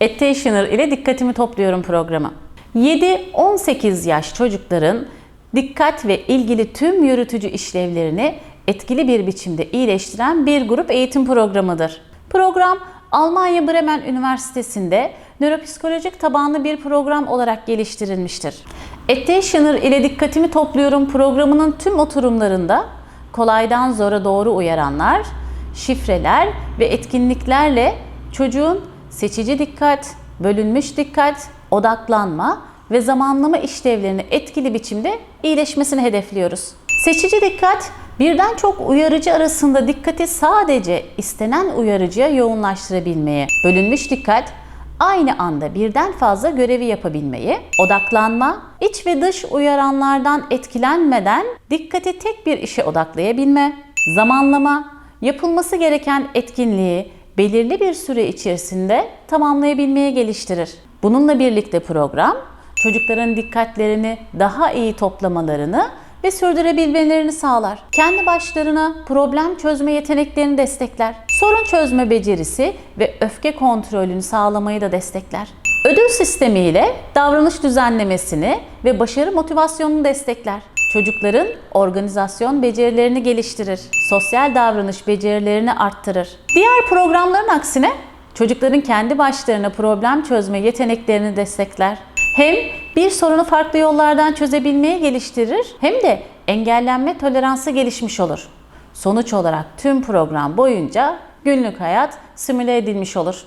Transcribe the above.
Attentioner ile dikkatimi topluyorum programı. 7-18 yaş çocukların dikkat ve ilgili tüm yürütücü işlevlerini etkili bir biçimde iyileştiren bir grup eğitim programıdır. Program Almanya Bremen Üniversitesi'nde nöropsikolojik tabanlı bir program olarak geliştirilmiştir. Attentioner ile dikkatimi topluyorum programının tüm oturumlarında kolaydan zora doğru uyaranlar, şifreler ve etkinliklerle çocuğun seçici dikkat, bölünmüş dikkat, odaklanma ve zamanlama işlevlerini etkili biçimde iyileşmesini hedefliyoruz. Seçici dikkat, birden çok uyarıcı arasında dikkati sadece istenen uyarıcıya yoğunlaştırabilmeye, bölünmüş dikkat, aynı anda birden fazla görevi yapabilmeyi, odaklanma, iç ve dış uyaranlardan etkilenmeden dikkati tek bir işe odaklayabilme, zamanlama, yapılması gereken etkinliği belirli bir süre içerisinde tamamlayabilmeye geliştirir. Bununla birlikte program çocukların dikkatlerini daha iyi toplamalarını ve sürdürebilmelerini sağlar. Kendi başlarına problem çözme yeteneklerini destekler. Sorun çözme becerisi ve öfke kontrolünü sağlamayı da destekler. Ödül sistemi ile davranış düzenlemesini ve başarı motivasyonunu destekler. Çocukların organizasyon becerilerini geliştirir. Sosyal davranış becerilerini arttırır. Diğer programların aksine çocukların kendi başlarına problem çözme yeteneklerini destekler. Hem bir sorunu farklı yollardan çözebilmeye geliştirir hem de engellenme toleransı gelişmiş olur. Sonuç olarak tüm program boyunca günlük hayat simüle edilmiş olur.